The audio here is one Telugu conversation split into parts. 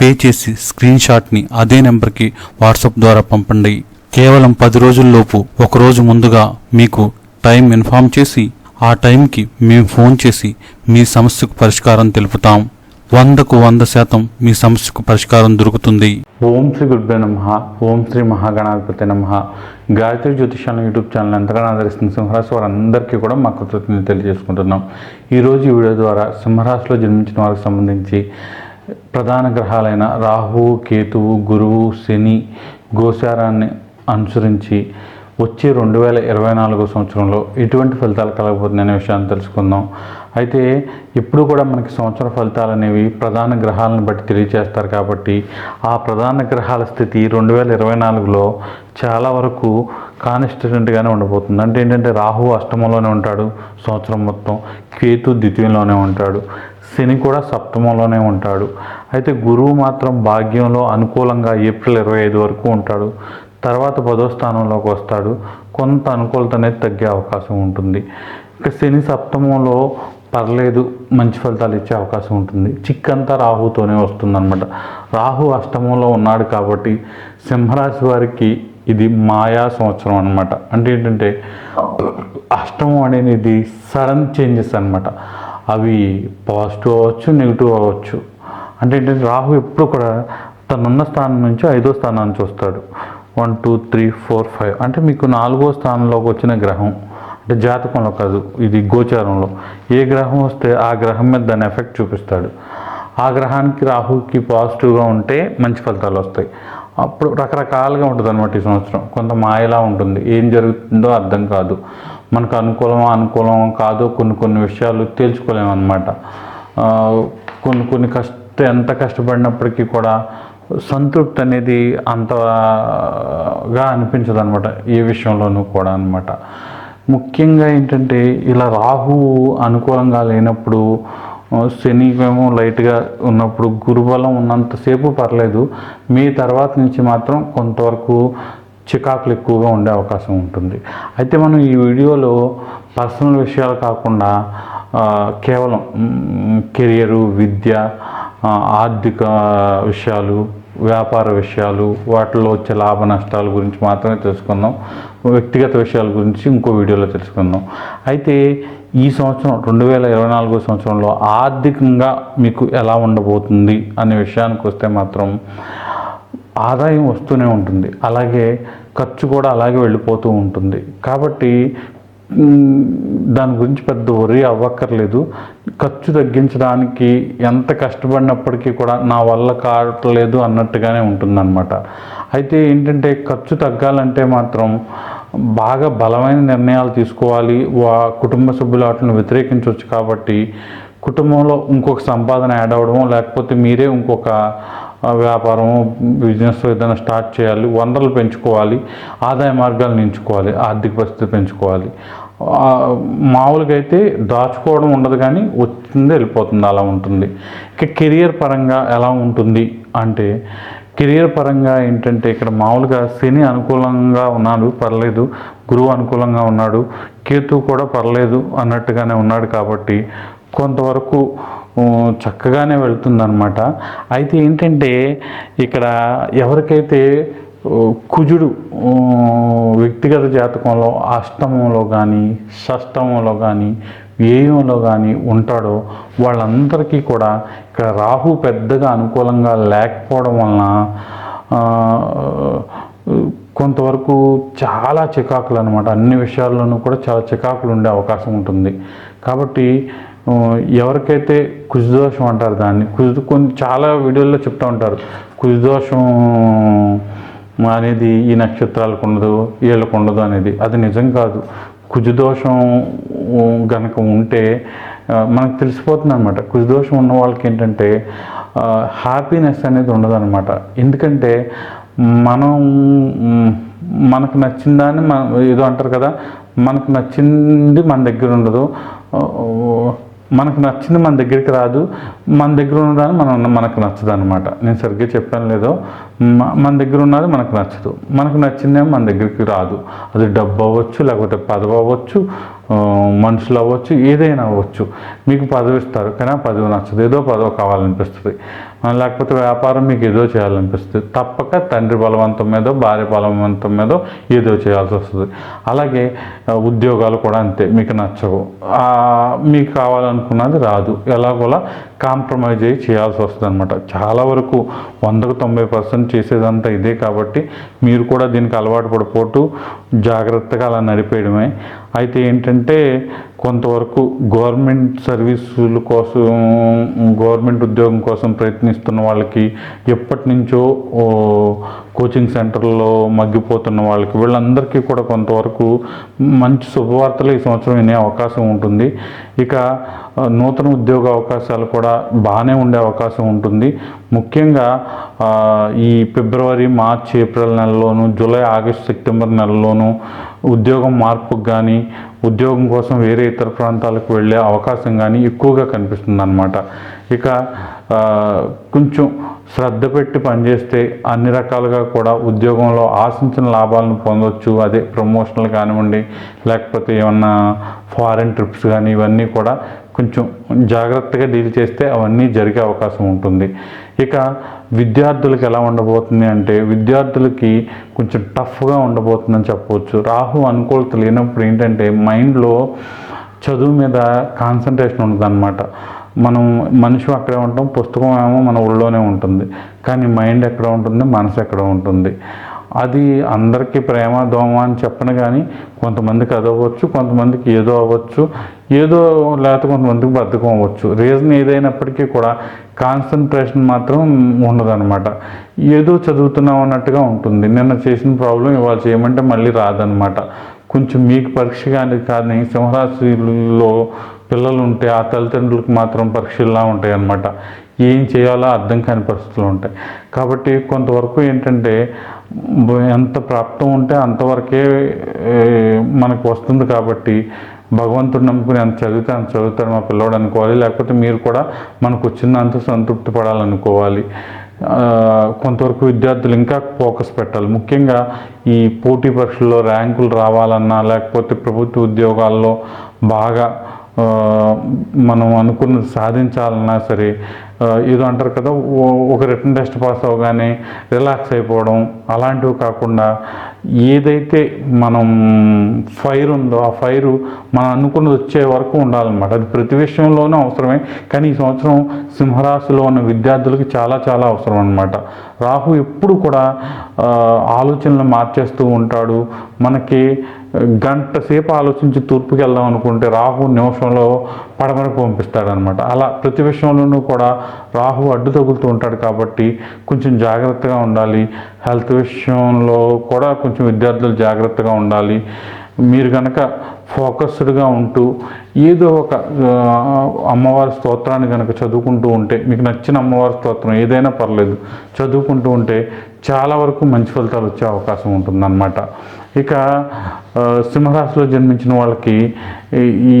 పే చేసి స్క్రీన్ షాట్ని అదే నెంబర్కి వాట్సాప్ ద్వారా పంపండి. కేవలం పది రోజుల్లోపు ఒకరోజు ముందుగా మీకు టైం ఇన్ఫామ్ చేసి ఆ టైంకి మేము ఫోన్ చేసి మీ సమస్యకు పరిష్కారం తెలుపుతాం. వందకు వంద శాతం మీ సమస్యకు పరిష్కారం దొరుకుతుంది. ఓం శ్రీ గురుభ్యో నమ. ఓం శ్రీ మహాగణాధిపతి నమ. గాయత్రి జ్యోతిషాల యూట్యూబ్ ఛానల్ ఎంతగానో ఆదరిస్తున్న సింహరాశి వారందరికీ కూడా మా కృతజ్ఞతలు తెలియజేసుకుంటున్నాం. ఈరోజు ఈ వీడియో ద్వారా సింహరాశిలో జన్మించిన వారికి సంబంధించి ప్రధాన గ్రహాలైన రాహువు కేతువు గురువు శని గోచారాన్ని అనుసరించి వచ్చే రెండు వేల ఇరవై నాలుగో సంవత్సరంలో ఎటువంటి ఫలితాలు కలగబోతుంది అనే విషయాన్ని తెలుసుకుందాం. అయితే ఎప్పుడు కూడా మనకి సంవత్సర ఫలితాలు అనేవి ప్రధాన గ్రహాలను బట్టి తెలియజేస్తారు కాబట్టి ఆ ప్రధాన గ్రహాల స్థితి రెండు వేల ఇరవై నాలుగులో చాలా వరకు కానిస్టెంట్గానే ఉండబోతుంది. అంటే ఏంటంటే రాహు అష్టమంలోనే ఉంటాడు సంవత్సరం మొత్తం. కేతు ద్వితీయంలోనే ఉంటాడు. శని కూడా సప్తమంలోనే ఉంటాడు. అయితే గురువు మాత్రం భాగ్యంలో అనుకూలంగా ఏప్రిల్ ఇరవై ఐదు వరకు ఉంటాడు. తర్వాత పదో స్థానంలోకి వస్తాడు. కొంత అనుకూలత అనేది తగ్గే అవకాశం ఉంటుంది. ఇక శని సప్తమంలో పర్లేదు మంచి ఫలితాలు ఇచ్చే అవకాశం ఉంటుంది. చిక్కంతా రాహుతోనే వస్తుందన్నమాట. రాహు అష్టమంలో ఉన్నాడు కాబట్టి సింహరాశి వారికి ఇది మాయా సంవత్సరం అనమాట అంటే ఏంటంటే అష్టమం అనేది సడన్ చేంజెస్ అనమాట అవి పాజిటివ్ అవ్వచ్చు నెగిటివ్ అవ్వచ్చు. అంటే ఏంటంటే రాహు ఎప్పుడు కూడా తనున్న స్థానం నుంచి ఐదో స్థానాన్ని చూస్తాడు. One two three four five అంటే మీకు నాలుగో స్థానంలోకి వచ్చిన గ్రహం అంటే జాతకంలో కాదు ఇది గోచారంలో. ఏ గ్రహం వస్తే ఆ గ్రహం మీద దాని ఎఫెక్ట్ చూపిస్తాడు. ఆ గ్రహానికి రాహుకి పాజిటివ్గా ఉంటే మంచి ఫలితాలు వస్తాయి. అప్పుడు రకరకాలుగా ఉంటుంది అనమాట ఈ సంవత్సరం. కొంత మాయలా ఉంటుంది. ఏం జరుగుతుందో అర్థం కాదు. మనకు అనుకూలమా అనుకూలం కాదో. కొన్ని కొన్ని విషయాలు తేల్చుకోలేమన్నమాట. కొన్ని కొన్ని కష్ట ఎంత కష్టపడినప్పటికీ కూడా సంతృప్తి అనేది అంతగా అనిపించదు అనమాట ఏ విషయంలోనూ కూడా అనమాట ముఖ్యంగా ఏంటంటే ఇలా రాహు అనుకూలంగా లేనప్పుడు శని ఏమో లైట్గా ఉన్నప్పుడు గురుబలం ఉన్నంతసేపు పర్లేదు. మీ తర్వాత నుంచి మాత్రం కొంతవరకు చికాకులు ఎక్కువగా ఉండే అవకాశం ఉంటుంది. అయితే మనం ఈ వీడియోలో పర్సనల్ విషయాలు కాకుండా కేవలం కెరియరు విద్య ఆర్థిక విషయాలు వ్యాపార విషయాలు వాటిలో వచ్చే లాభ నష్టాల గురించి మాత్రమే తెలుసుకుందాం. వ్యక్తిగత విషయాల గురించి ఇంకో వీడియోలో తెలుసుకుందాం. అయితే ఈ సంవత్సరం రెండు వేల ఇరవై నాలుగో సంవత్సరంలో ఆర్థికంగా మీకు ఎలా ఉండబోతుంది అనే విషయానికి వస్తే మాత్రం ఆదాయం వస్తూనే ఉంటుంది. అలాగే ఖర్చు కూడా అలాగే వెళ్ళిపోతూ ఉంటుంది. కాబట్టి దాని గురించి పెద్ద వరి అవ్వక్కర్లేదు. ఖర్చు తగ్గించడానికి ఎంత కష్టపడినప్పటికీ కూడా నా వల్ల కావట్లేదు అన్నట్టుగానే ఉంటుందన్నమాట. అయితే ఏంటంటే ఖర్చు తగ్గాలంటే మాత్రం బాగా బలమైన నిర్ణయాలు తీసుకోవాలి. వా కుటుంబ సభ్యులు వాటిని వ్యతిరేకించవచ్చు కాబట్టి కుటుంబంలో ఇంకొక సంపాదన యాడ్ అవ్వడమో లేకపోతే మీరే ఇంకొక వ్యాపారం బిజినెస్ ఏదైనా స్టార్ట్ చేయాలి వనరులు పెంచుకోవాలి ఆదాయ మార్గాలను ఎంచుకోవాలి ఆర్థిక పరిస్థితి పెంచుకోవాలి. మామూలుగా అయితే దాచుకోవడం ఉండదు కానీ వచ్చింది వెళ్ళిపోతుంది అలా ఉంటుంది. ఇక కెరియర్ పరంగా ఎలా ఉంటుంది అంటే కెరియర్ పరంగా ఏంటంటే ఇక్కడ మామూలుగా శని అనుకూలంగా ఉన్నాడు పర్లేదు గురువు అనుకూలంగా ఉన్నాడు కేతు కూడా పర్లేదు అన్నట్టుగానే ఉన్నాడు కాబట్టి కొంతవరకు చక్కగానే వెళుతుందనమాట అయితే ఏంటంటే ఇక్కడ ఎవరికైతే కుజుడు వ్యక్తిగత జాతకంలో అష్టమంలో కానీ షష్టమంలో కానీ వ్యయంలో కానీ ఉంటాడో వాళ్ళందరికీ కూడా ఇక్కడ రాహు పెద్దగా అనుకూలంగా లేకపోవడం వలన కొంతవరకు చాలా చికాకులు అనమాట అన్ని విషయాల్లోనూ కూడా చాలా చికాకులు ఉండే అవకాశం ఉంటుంది. కాబట్టి ఎవరికైతే కుజదోషం అంటారు దాన్ని కుజు కొన్ని చాలా వీడియోల్లో చెప్తూ ఉంటారు. కుజదోషం అనేది ఈ నక్షత్రాలకు ఉండదు వీళ్ళకు ఉండదు అనేది. అది నిజం కాదు. కుజదోషం గనక ఉంటే మనకు తెలిసిపోతుంది అనమాట కుజదోషం ఉన్న వాళ్ళకి ఏంటంటే హ్యాపీనెస్ అనేది ఉండదన్నమాట ఎందుకంటే మనం మనకు నచ్చిన దాన్ని మనం ఏదో అంటారు కదా మనకు నచ్చింది మన దగ్గర ఉండదు. మనకు నచ్చింది మన దగ్గరికి రాదు. మన దగ్గర ఉన్నదాన్ని మనం మనకు నచ్చదు అనమాట నేను సరిగ్గా చెప్పాను లేదో మ- మన దగ్గర ఉన్నది మనకు నచ్చదు. మనకు నచ్చిందేమో మన దగ్గరికి రాదు. అది డబ్బు అవ్వచ్చు లేకపోతే పదవి అవ్వచ్చు మనుషులు అవ్వచ్చు ఏదైనా అవ్వచ్చు. మీకు పదవి ఇస్తారు కానీ ఆ పదవి నచ్చదు. ఏదో పదవి కావాలనిపిస్తుంది. లేకపోతే వ్యాపారం మీకు ఏదో చేయాలనిపిస్తుంది. తప్పక తండ్రి బలవంతం మీదో భార్య బలవంతం మీదో ఏదో చేయాల్సి వస్తుంది. అలాగే ఉద్యోగాలు కూడా అంతే మీకు నచ్చవు. మీకు కావాలనుకున్నది రాదు. ఎలాగోలా కాంప్రమైజ్ అయ్యి చేయాల్సి వస్తుంది అనమాట చాలా వరకు వందకు తొంభై పర్సెంట్ చేసేదంతా ఇదే కాబట్టి మీరు కూడా దీనికి అలవాటు పడిపోతూ జాగ్రత్తగా అలా నడిపేయడమే. అయితే ఏంటంటే కొంతవరకు గవర్నమెంట్ సర్వీసుల కోసం గవర్నమెంట్ ఉద్యోగం కోసం ప్రయత్నిస్తున్న వాళ్ళకి ఎప్పటి నుంచో కోచింగ్ సెంటర్లో మగ్గిపోతున్న వాళ్ళకి వీళ్ళందరికీ కూడా కొంతవరకు మంచి శుభవార్తలు ఈ సంవత్సరం వినే అవకాశం ఉంటుంది. ఇక నూతన ఉద్యోగ అవకాశాలు కూడా బాగానే ఉండే అవకాశం ఉంటుంది. ముఖ్యంగా ఈ ఫిబ్రవరి మార్చ్ ఏప్రిల్ నెలలోను జూలై ఆగస్ట్ సెప్టెంబర్ నెలలోను ఉద్యోగం మార్పుకు కానీ ఉద్యోగం కోసం వేరే ఇతర ప్రాంతాలకు వెళ్ళే అవకాశం కానీ ఎక్కువగా కనిపిస్తుంది అనమాట ఇక కొంచెం శ్రద్ధ పెట్టి పనిచేస్తే అన్ని రకాలుగా కూడా ఉద్యోగంలో ఆశించిన లాభాలను పొందొచ్చు. అదే ప్రమోషన్లు కానివ్వండి లేకపోతే ఏమన్నా ఫారెన్ ట్రిప్స్ కానీ ఇవన్నీ కూడా కొంచెం జాగ్రత్తగా డీల్ చేస్తే అవన్నీ జరిగే అవకాశం ఉంటుంది. ఇక విద్యార్థులకు ఎలా ఉండబోతుంది అంటే విద్యార్థులకి కొంచెం టఫ్గా ఉండబోతుందని చెప్పవచ్చు. రాహు అనుకూలత లేనప్పుడు ఏంటంటే మైండ్లో చదువు మీద కాన్సన్ట్రేషన్ ఉంటుందన్నమాట మనం మనిషి అక్కడే ఉంటాం పుస్తకం ఏమో మన ఒళ్ళోనే ఉంటుంది. కానీ మైండ్ ఎక్కడ ఉంటుంది? మనసు ఎక్కడ ఉంటుంది? అది అందరికీ ప్రేమ దోమ అని చెప్పను కానీ కొంతమందికి అది అవ్వచ్చు కొంతమందికి ఏదో అవ్వచ్చు ఏదో లేకపోతే కొంతమందికి బద్ధకం అవ్వచ్చు. రీజన్ ఏదైనప్పటికీ కూడా కాన్సన్ట్రేషన్ మాత్రం ఉండదన్నమాట. ఏదో చదువుతున్నాం అన్నట్టుగా ఉంటుంది. నిన్న చేసిన ప్రాబ్లం ఇవాళ చేయమంటే మళ్ళీ రాదనమాట కొంచెం మీకు పరీక్ష కానీ కానీ సింహరాశిలో పిల్లలు ఉంటే ఆ తల్లిదండ్రులకు మాత్రం పరీక్షల్లా ఉంటాయి అన్నమాట ఏం చేయాలో అర్థం కాని పరిస్థితులు ఉంటాయి. కాబట్టి కొంతవరకు ఏంటంటే ఎంత ప్రాప్తం ఉంటే అంతవరకే మనకు వస్తుంది కాబట్టి భగవంతుడు నమ్ముకుని ఎంత చదివితే అంత చదువుతాడు మా పిల్లోడు అనుకోవాలి. లేకపోతే మీరు కూడా మనకు వచ్చిందంత సంతృప్తి పడాలనుకోవాలి. కొంతవరకు విద్యార్థులు ఇంకా ఫోకస్ పెట్టాలి. ముఖ్యంగా ఈ పోటీ పరీక్షల్లో ర్యాంకులు రావాలన్నా లేకపోతే ప్రభుత్వ ఉద్యోగాల్లో బాగా మనం అనుకున్నది సాధించాలన్నా సరే ఏదో అంటారు కదా ఒక రిటర్న్ టెస్ట్ పాస్ అవగానే రిలాక్స్ అయిపోవడం అలాంటివి కాకుండా ఏదైతే మనం ఫైర్ ఉందో ఆ ఫైరు మనం అనుకున్నది వచ్చే వరకు ఉండాలన్నమాట. అది ప్రతి విషయంలోనూ అవసరమే కానీ ఈ సంవత్సరం సింహరాశిలో ఉన్న విద్యార్థులకు చాలా చాలా అవసరం అనమాట రాహు ఎప్పుడు కూడా ఆలోచనలు మార్చేస్తూ ఉంటాడు. మనకి గంట సేపు ఆలోచించి తూర్పుకి వెళ్దాం అనుకుంటే రాహు నిమిషంలో పడమరకు పంపిస్తాడనమాట అలా ప్రతి విషయంలోనూ కూడా రాహు అడ్డు తగులుతూ ఉంటాడు కాబట్టి కొంచెం జాగ్రత్తగా ఉండాలి. హెల్త్ విషయంలో కూడా కొంచెం విద్యార్థులు జాగ్రత్తగా ఉండాలి. మీరు కనుక ఫోకస్డ్గా ఉంటూ ఏదో ఒక అమ్మవారి స్తోత్రాన్ని కనుక చదువుకుంటూ ఉంటే మీకు నచ్చిన అమ్మవారి స్తోత్రం ఏదైనా పర్లేదు చదువుకుంటూ ఉంటే చాలా వరకు మంచి ఫలితాలు వచ్చే అవకాశం ఉంటుందన్నమాట. ఇక సింహరాశిలో జన్మించిన వాళ్ళకి ఈ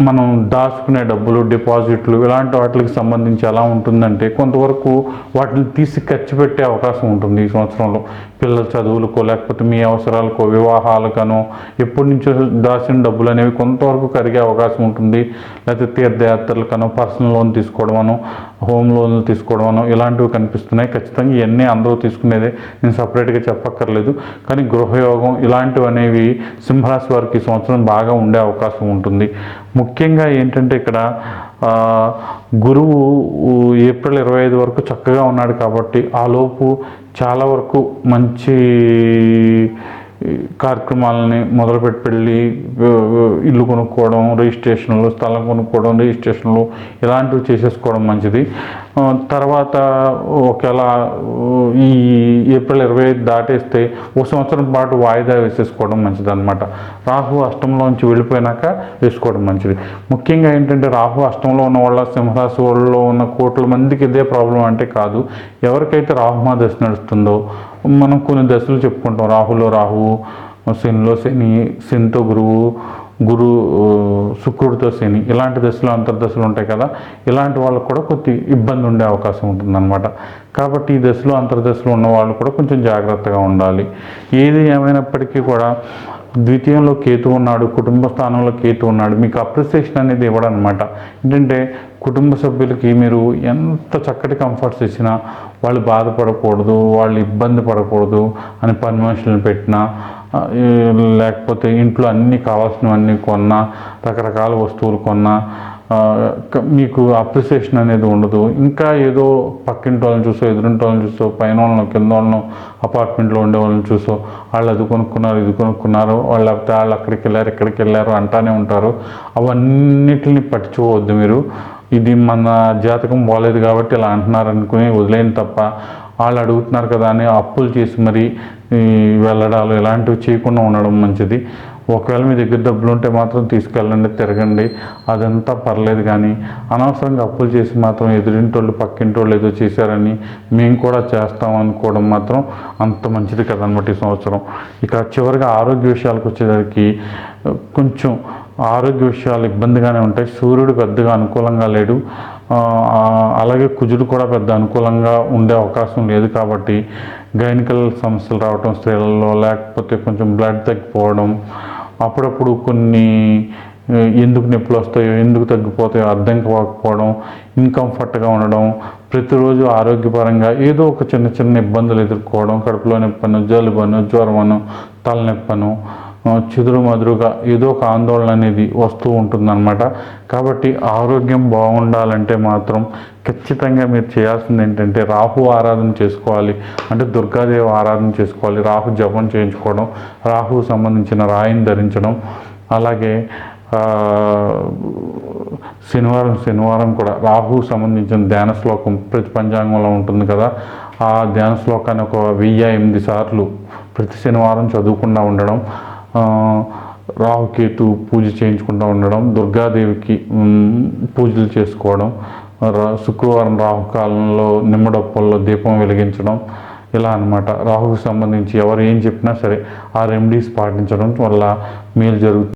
మనం దాచుకునే డబ్బులు డిపాజిట్లు ఇలాంటి వాటికి సంబంధించి ఎలా ఉంటుందంటే కొంతవరకు వాటిని తీసి ఖర్చు పెట్టే అవకాశం ఉంటుంది ఈ సంవత్సరంలో. పిల్లల చదువులకో లేకపోతే మీ అవసరాలకో వివాహాలకనో ఎప్పటి నుంచో దాచిన డబ్బులు అనేవి కొంతవరకు కరిగే అవకాశం ఉంటుంది. లేకపోతే తీర్థయాత్రలకనో పర్సనల్ లోన్ తీసుకోవడమనో హోమ్ లోన్లు తీసుకోవడమనో ఇలాంటివి కనిపిస్తున్నాయి. ఖచ్చితంగా ఇవన్నీ అందరూ తీసుకునేదే. నేను సపరేట్గా చెప్పక్కర్లేదు. కానీ గృహయోగం ఇలాంటివి అనేవి సింహరాశి వారికి ఈ సంవత్సరం బాగా ఉండే అవకాశం ఉంటుంది. ముఖ్యంగా ఏంటంటే ఇక్కడ గురువు ఏప్రిల్ ఇరవై ఐదు వరకు చక్కగా ఉన్నాడు కాబట్టి ఆ లోపు చాలా వరకు మంచి కార్యక్రమాలని మొదలుపెట్టి పెళ్ళి ఇల్లు కొనుక్కోవడం రిజిస్ట్రేషన్లు స్థలం కొనుక్కోవడం రిజిస్ట్రేషన్లు ఇలాంటివి చేసేసుకోవడం మంచిది. తర్వాత ఒకవేళ ఈ ఏప్రిల్ ఇరవై ఐదు దాటేస్తే ఒక సంవత్సరం పాటు వాయిదా వేసేసుకోవడం మంచిది అనమాట రాహు అష్టంలోంచి వెళ్ళిపోయినాక వేసుకోవడం మంచిది. ముఖ్యంగా ఏంటంటే రాహు అష్టంలో ఉన్న వాళ్ళ సింహరాశి వాళ్ళలో ఉన్న కోట్ల మందికి ఇదే ప్రాబ్లం అంటే కాదు. ఎవరికైతే రాహుమా దశ నడుస్తుందో మనం కొన్ని దశలు చెప్పుకుంటాం. రాహులో రాహువు శనిలో శని శనితో గురువు గురు శుక్రుడితో శని ఇలాంటి దశలు అంతర్దశలు ఉంటాయి కదా. ఇలాంటి వాళ్ళకు కూడా కొద్ది ఇబ్బంది ఉండే అవకాశం ఉంటుందన్నమాట. కాబట్టి ఈ దశలో అంతర్దశలు ఉన్న వాళ్ళు కూడా కొంచెం జాగ్రత్తగా ఉండాలి. ఏది ఏమైనప్పటికీ కూడా ద్వితీయంలో కేతు ఉన్నాడు కుటుంబ స్థానంలో కేతు ఉన్నాడు. మీకు అప్రిసియేషన్ అనేది ఇవ్వడం అనమాట ఏంటంటే కుటుంబ సభ్యులకి మీరు ఎంత చక్కటి కంఫర్ట్స్ ఇచ్చినా వాళ్ళు బాధపడకూడదు వాళ్ళు ఇబ్బంది పడకూడదు అని పని మనుషులను పెట్టినా లేకపోతే ఇంట్లో అన్నీ కావాల్సినవన్నీ కొన్నా రకరకాల వస్తువులు కొన్నా మీకు అప్రిసియేషన్ అనేది ఉండదు. ఇంకా ఏదో పక్కింటి వాళ్ళని చూసో ఎదురింటి వాళ్ళని చూసో పైన వాళ్ళను కింద వాళ్ళను అపార్ట్మెంట్లో ఉండే వాళ్ళని చూసో వాళ్ళు అది కొనుక్కున్నారు ఇది కొనుక్కున్నారు వాళ్ళు లేకపోతే వాళ్ళు అక్కడికి వెళ్ళారు ఇక్కడికి వెళ్ళారు అంటానే ఉంటారు. అవన్నిటిని పట్టించుకోవద్దు మీరు. ఇది మన జాతకం బాగాలేదు కాబట్టి ఇలా అంటున్నారు అనుకుని వదిలేను తప్ప. వాళ్ళు అడుగుతున్నారు కదా అని అప్పులు చేసి మరి వెళ్ళడాలు ఇలాంటివి చేయకుండా ఉండడం మంచిది. ఒకవేళ మీ దగ్గర డబ్బులు ఉంటే మాత్రం తీసుకెళ్ళండి తిరగండి. అదంతా పర్లేదు కానీ అనవసరంగా అప్పులు చేసి మాత్రం ఎదురింటోళ్ళు పక్కింటోళ్ళు ఏదో చేశారని మేము కూడా చేస్తాం అనుకోవడం మాత్రం అంత మంచిది కదనమాట ఈ సంవత్సరం. ఇక చివరిగా ఆరోగ్య విషయాలకు వచ్చేసరికి కొంచెం ఆరోగ్య విషయాలు ఇబ్బందిగానే ఉంటాయి. సూర్యుడు పెద్దగా అనుకూలంగా లేడు. అలాగే కుజుడు కూడా పెద్ద అనుకూలంగా ఉండే అవకాశం లేదు కాబట్టి గైనికల్ సమస్యలు రావడం స్త్రీలలో లేకపోతే కొంచెం బ్లడ్ తగ్గిపోవడం అప్పుడప్పుడు కొన్ని ఎందుకు నొప్పులు వస్తాయో ఎందుకు తగ్గిపోతాయో అర్థం కాకపోవడం ఇన్కంఫర్ట్గా ఉండడం ప్రతిరోజు ఆరోగ్యపరంగా ఏదో ఒక చిన్న చిన్న ఇబ్బందులు ఎదుర్కోవడం కడుపులో నొప్పను జలుబను జ్వరమను తలనొప్పను చిదురు చెదురు మదురుగా ఏదో ఒక ఆందోళన అనేది వస్తూ ఉంటుందన్నమాట. కాబట్టి ఆరోగ్యం బాగుండాలంటే మాత్రం ఖచ్చితంగా మీరు చేయాల్సింది ఏంటంటే రాహు ఆరాధన చేసుకోవాలి. అంటే దుర్గాదేవి ఆరాధన చేసుకోవాలి. రాహు జపం చేయించుకోవడం రాహు సంబంధించిన రాయిని ధరించడం అలాగే శనివారం శనివారం కూడా రాహు సంబంధించిన ధ్యాన శ్లోకం ప్రతి పంచాంగంలో ఉంటుంది కదా. ఆ ధ్యాన శ్లోకాన్ని ఒక వెయ్యి ఎనిమిది సార్లు ప్రతి శనివారం చదువుకుండా ఉండడం రాహుకేతు పూజ చేయించుకుంటూ ఉండడం దుర్గాదేవికి పూజలు చేసుకోవడం శుక్రవారం రాహుకాలంలో నిమ్మడొప్పల్లో దీపం వెలిగించడం ఇలా అన్నమాట. రాహుకు సంబంధించి ఎవరు ఏం చెప్పినా సరే ఆ రెమెడీస్ పాటించడం వల్ల మేలు జరుగుతుంది.